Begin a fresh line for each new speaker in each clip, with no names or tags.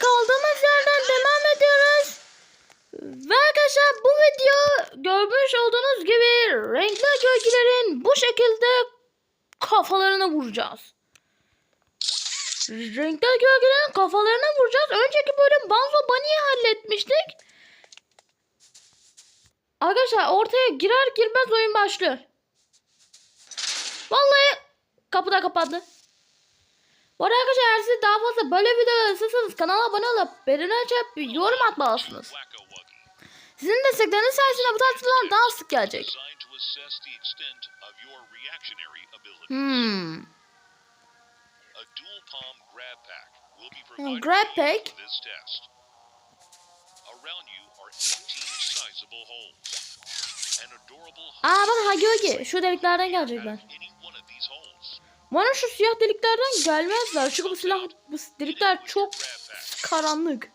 Kaldığımız yerden devam ediyoruz. Ve arkadaşlar bu video görmüş olduğunuz gibi renkli gölgelerin bu şekilde kafalarına vuracağız. Renkli gölgelerin kafalarına vuracağız. Önceki bölüm Banzo Bunny'i halletmiştik. Arkadaşlar ortaya girer girmez oyun başlıyor. Vallahi kapı da kapandı. Bu arada arkadaşlar siz daha fazla böyle videolar istiyorsanız kanala abone olup beğeni açıp yorum atmalısınız. Sizin destekleriniz sayesinde bu tarz videolar daha sık gelecek. Hmm. Hmm, grab pack?
for this test. Around you are 18 sizable holes. An adorable
Aa bak Hagi Wagi. Şu deliklerden gelecekler. Bana şu siyah deliklerden gelmezler. Çünkü bu silah bu delikler çok karanlık.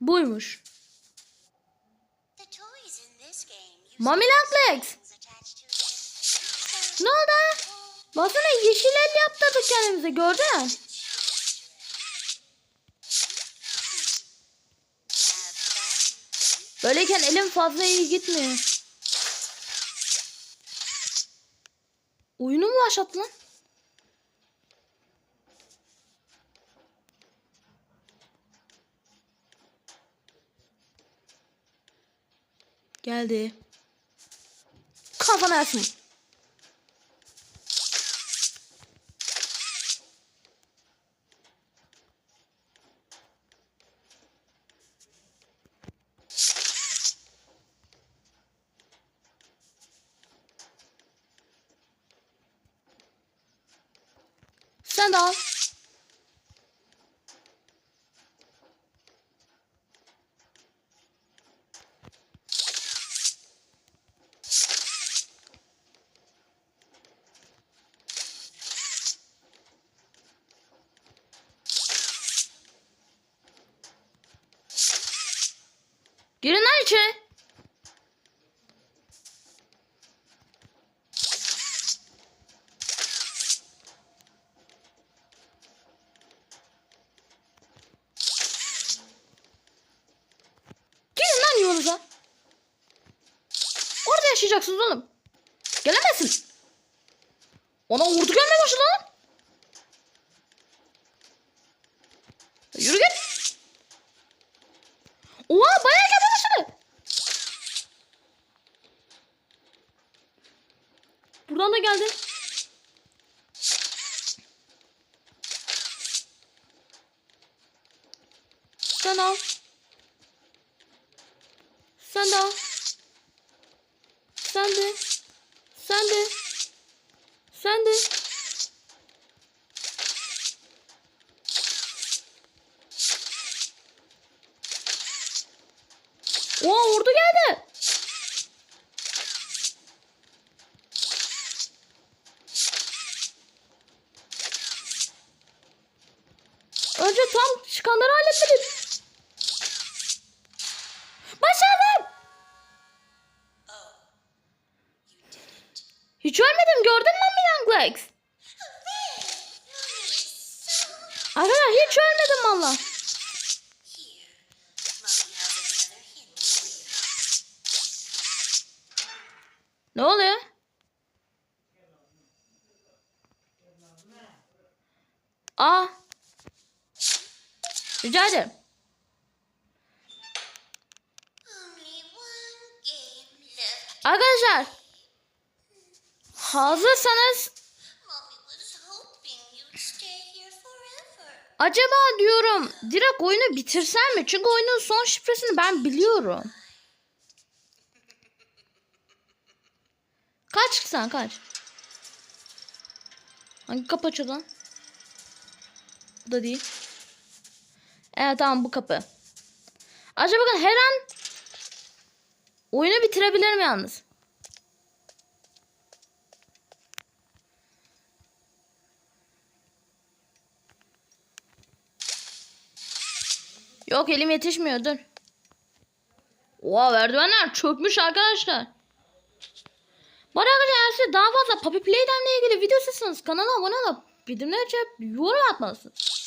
Buymuş.
Them. So
Ne oldu? Baksana yeşil el yaptırdık kendimize gördün.
have
Böyleyken elim fazla iyi gitmiyor. Oyunu mu başlattı lan? Geldi. Kafana yazsın. Sen de al. Girin lan içeri. Girin lan yolunuza. Orada yaşayacaksınız oğlum. Gelemezsin. Ona ordu gelmeye başladı lan. Yürü git. Oha bayağı gelmeye başladı. Buradan da geldi. Sen al. Sen de al. Sen de. Sen de. Sen de. Oha ordu geldi. Önce tam çıkanları halletmedim. Başardım. Hiç ölmedim gördün mü mi Young Legs? Arkadaşlar hiç ölmedim valla. Rica ederim. Arkadaşlar. Hazırsanız acaba diyorum direkt oyunu bitirsem mi? Çünkü oyunun son şifresini ben biliyorum. Kaç sen kaç. Hangi kapı lan? Bu da değil. Evet tamam bu kapı. Acaba bakın her an oyunu bitirebilirim yalnız. Yok elim yetişmiyor dur. Oha merdivenler çökmüş arkadaşlar. Arada arkadaşlar daha fazla Puppy Playtime'le ilgili video istiyorsanız kanala abone olup bildirimleri açıp yorum atmalısınız.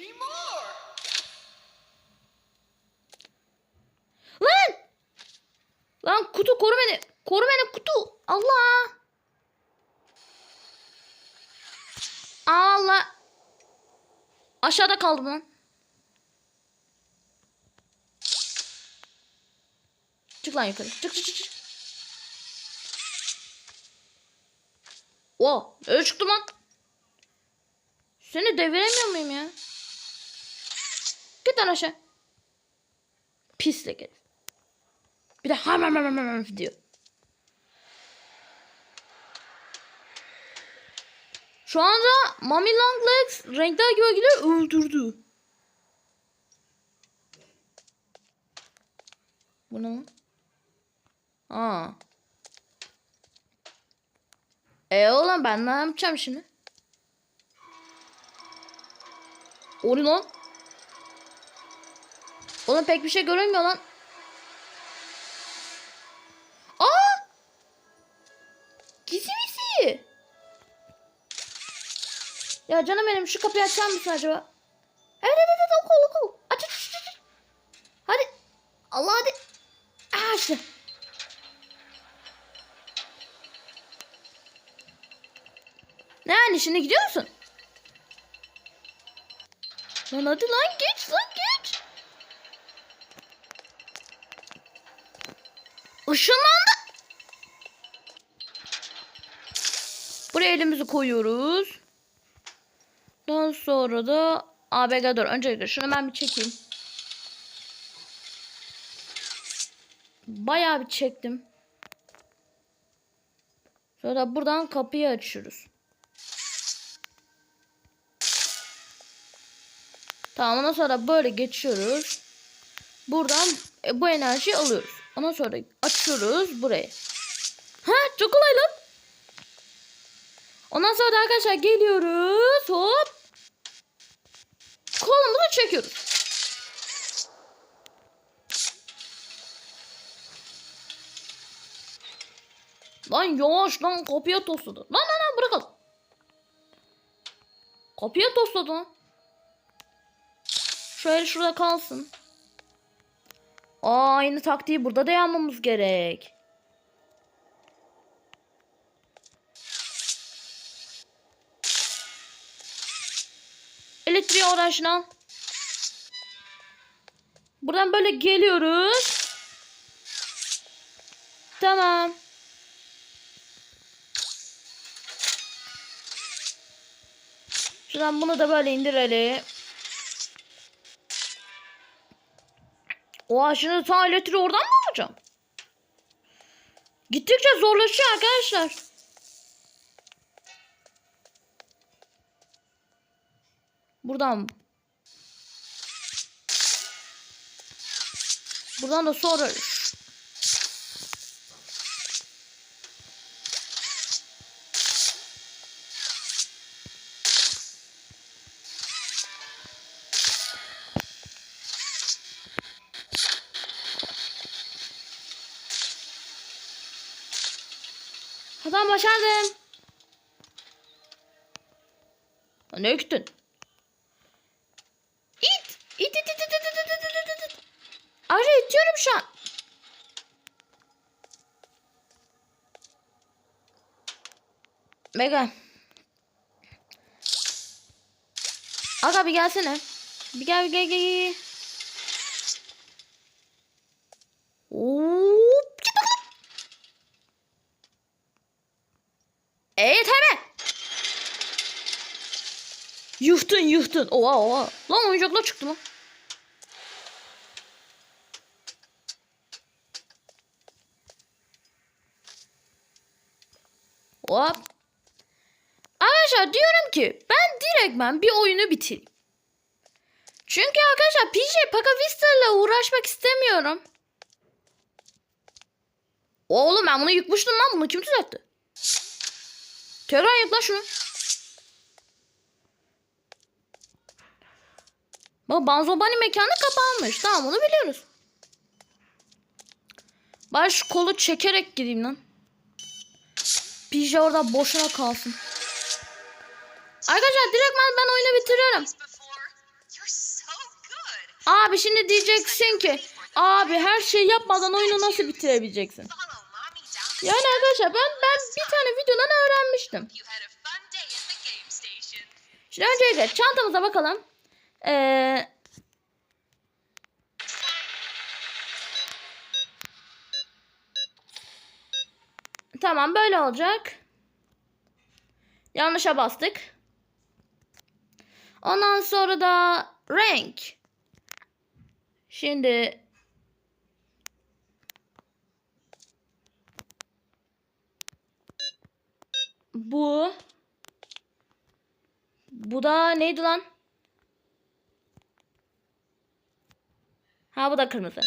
Me more.
Lan! Lan kutu koru beni. Koru beni kutu. Allah. Allah. Aşağıda kaldım lan. Çık lan yukarı. Çık çık çık. Oo, öyle çıktım lan. Seni deviremiyor muyum ya? Git lan aşağı. Pislik herif. Bir de ham ham ham ham diyor. Şu anda Mami Longlegs renkler gölgeleri öldürdü. Bu ne lan? Aa. E oğlum ben ne yapacağım şimdi? O ne lan? Oğlum pek bir şey görünmüyor lan. Aa! Gizli misi. Ya canım benim şu kapıyı açar mısın acaba? Evet evet evet oku oku. Aç aç aç aç. Hadi. Allah hadi. Aa işte. Ne yani şimdi gidiyor musun? Lan hadi lan geç lan geç. Işınlandı. Buraya elimizi koyuyoruz. Daha sonra da ABG dur. Öncelikle şunu ben bir çekeyim. Bayağı bir çektim. Sonra da buradan kapıyı açıyoruz. Tamam ondan sonra böyle geçiyoruz. Buradan e, bu enerjiyi alıyoruz. Ondan sonra açıyoruz burayı. Ha çok kolay lan. Ondan sonra da arkadaşlar geliyoruz. Hop. Kolumuzu çekiyoruz. Lan yavaş lan kapıya tosladı. Lan lan lan bırakalım. Kapıya tosladı lan. Şöyle şurada kalsın. Aa, aynı taktiği burada da yapmamız gerek. Elektriği oradan şunu al. Buradan böyle geliyoruz. Tamam. Şuradan bunu da böyle indirelim. Oha şimdi ta oradan mı alacağım? Gittikçe zorlaşıyor arkadaşlar. Buradan. Buradan da sonra. Başardım. Ne gittin? İt! İt it it it it it it it it. Ayrıca itiyorum şu an. Mega. Aga bir gelsene. Bir gel bir gel gel gel. Hop, git bakalım. Evet hemen. Yuhtun yuhtun. Oha oha. Lan oyuncaklar çıktı lan. Hop. Arkadaşlar diyorum ki ben direktmen bir oyunu bitireyim. Çünkü arkadaşlar PJ Paka Vista ile uğraşmak istemiyorum. Oğlum ben bunu yıkmıştım lan. Bunu kim düzeltti? Tekrar yık lan şunu. Bak Banzo Bunny mekanı kapanmış. Tamam bunu biliyoruz. Ben şu kolu çekerek gideyim lan. Pija orada boşuna kalsın. Arkadaşlar direktmen ben oyunu bitiriyorum. Abi şimdi diyeceksin ki abi her şeyi yapmadan oyunu nasıl bitirebileceksin? Yani arkadaşlar ben ben bir tane videodan öğrenmiştim. Şimdi öncelikle çantamıza bakalım. Ee, tamam böyle olacak. Yanlışa bastık. Ondan sonra da renk. Şimdi bu bu da neydi lan? Ha bu da kırmızı.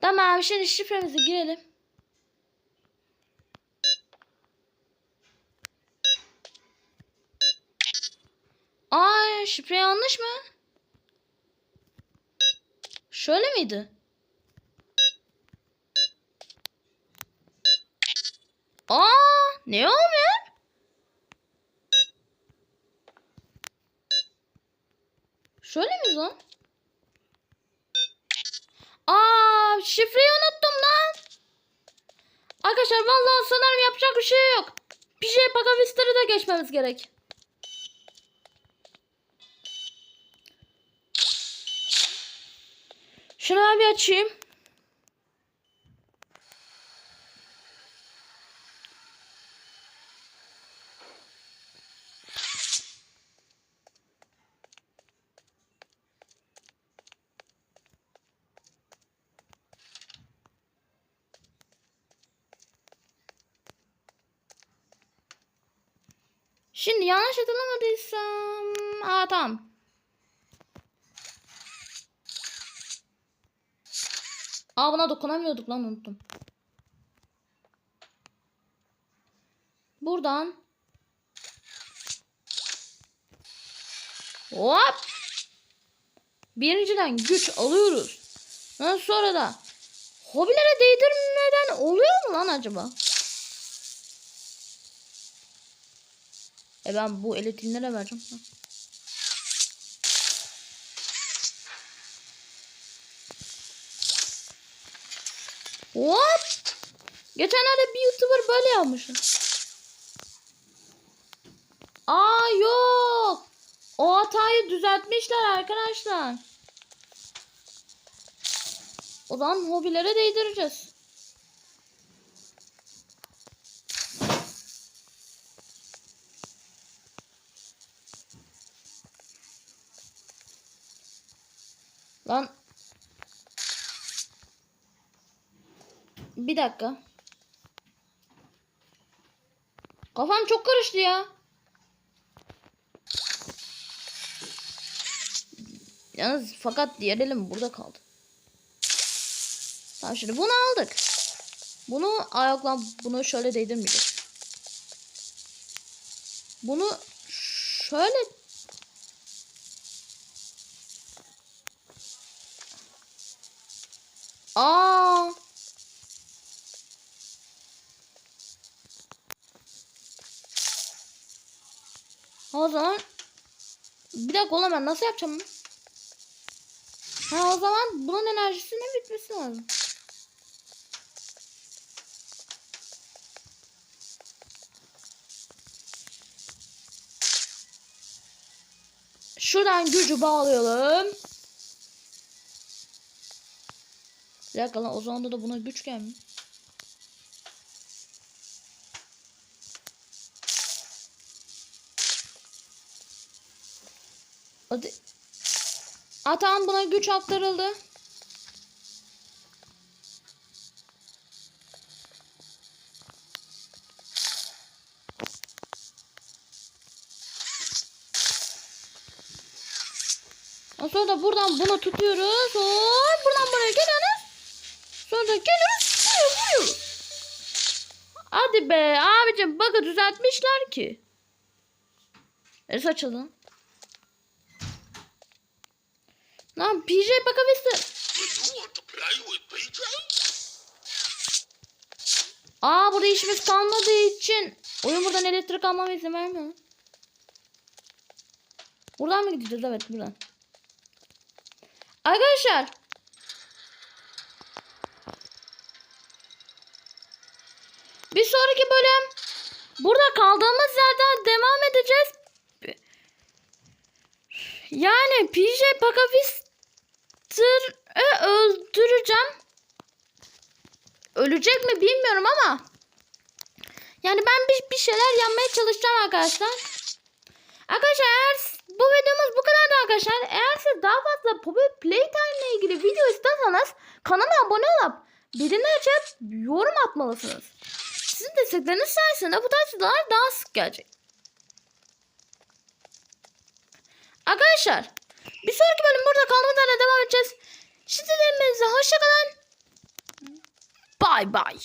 Tamam şimdi şifremizi girelim. Aa şifre yanlış mı? Şöyle miydi? Aa ne olmuyor? Şöyle mi lan? Aa şifreyi unuttum lan. Arkadaşlar vallahi sanırım yapacak bir şey yok. Bir şey Pagavister'ı da geçmemiz gerek. Şunu bir açayım. Şimdi yanlış hatırlamadıysam... Aa tamam. Aa buna dokunamıyorduk lan unuttum. Buradan. Hop. Birinciden güç alıyoruz. Sonra da hobilere değdirmeden oluyor mu lan acaba? E ben bu elektriğinlere vereceğim. Ha. What? Geçenlerde bir YouTuber böyle yapmış. Aa yok. O hatayı düzeltmişler arkadaşlar. O zaman hobilere değdireceğiz. Lan. Bir dakika. Kafam çok karıştı ya. Yalnız fakat diğer elim burada kaldı. Tamam şimdi bunu aldık. Bunu ayakla bunu şöyle değdirmeyeceğiz. Bunu şöyle Aa. O zaman bir dakika oğlum ben nasıl yapacağım? Ha o zaman bunun enerjisinin bitmesi lazım. Şuradan gücü bağlayalım. Bir dakika lan o zaman da buna güç gelmiyor. Hadi. Tamam buna güç aktarıldı. Sonra da buradan bunu tutuyoruz. Hop. Buradan buraya geliyoruz. Sonra da geliyoruz. Buraya vuruyoruz. Hadi be abicim bug'ı düzeltmişler ki. Es açıldı. Aa burada işimiz kalmadığı için oyun buradan elektrik almama izin vermiyor. Buradan mı gideceğiz? Evet buradan. Arkadaşlar. Bir sonraki bölüm burada kaldığımız yerden devam edeceğiz. Yani PJ Pakavister'ı öldüreceğim. Ölecek mi bilmiyorum ama yani ben bir, bir şeyler yapmaya çalışacağım arkadaşlar. Arkadaşlar eğer bu videomuz bu kadardı arkadaşlar. Eğer siz daha fazla Poppy Playtime ile ilgili video istiyorsanız kanala abone olup bildirimleri açıp yorum atmalısınız. Sizin destekleriniz sayesinde bu tarz videolar daha sık gelecek. Arkadaşlar bir sonraki bölüm burada yerden devam edeceğiz. Şimdilerimize hoşçakalın. Bye bye.